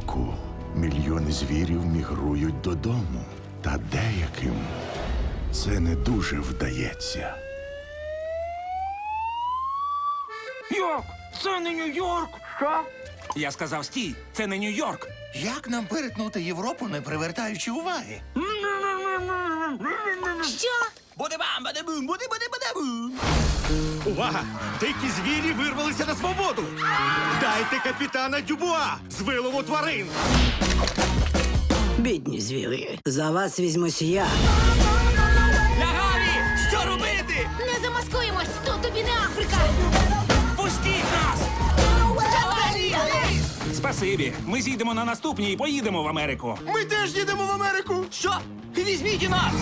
Щороку мільйони звірів мігрують додому, та деяким це не дуже вдається. Як? Це не Нью-Йорк. Що? Я сказав стій, це не Нью-Йорк. Як нам перетнути Європу, не привертаючи уваги? Що? Буде бам, буде бум, буде буде буде бум. Увага! Дикі звірі вирвалися на свободу! Дайте капітана Дюбуа з вилову тварин! Бідні звірі, за вас візьмусь я. Лягаві! Що робити? Не замаскуємось! Тут тобі не Африка! Пустіть нас! Спасибі. Ми зійдемо на наступній і поїдемо в Америку. Ми теж їдемо в Америку! Що? Візьміть і нас!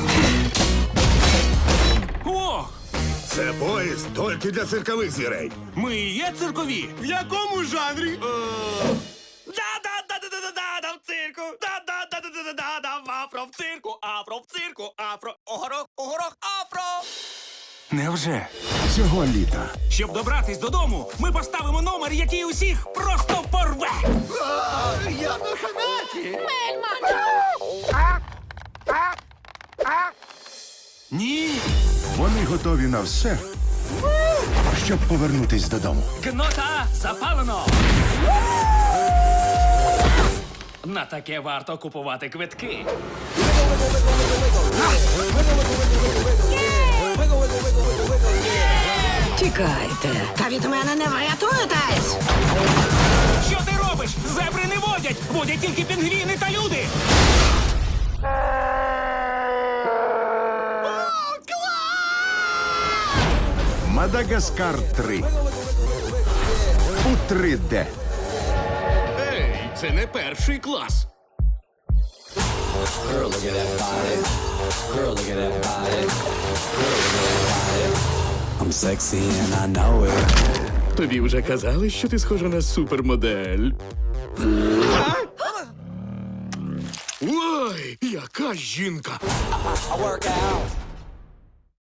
Поїзд тільки для циркових звірей. Ми і є циркові. В якому жанрі? Да-да-да-да-да-да-да в цирку. Да-да-да-да-да-да в афро в цирку. Афро в цирку. Афро. Огорох, огорох, афро. Невже? Цього літа Щоб добратись додому, ми поставимо номер, який усіх просто порве. Я на ханаті! Мельман! Ні. Вони готові на все, щоб повернутись додому. Кнота запалено! На таке варто купувати квитки. Тікайте. Та від мене не врятуєтесь. Що ти робиш? Зебри не водять. Водять тільки пінгвіни та люди. Мадагаскар 3 у 3D. Ей, це не перший клас. I'm sexy and I know it. Тобі вже казали, що ти схожа на супермодель. Ой, яка жінка! I work out.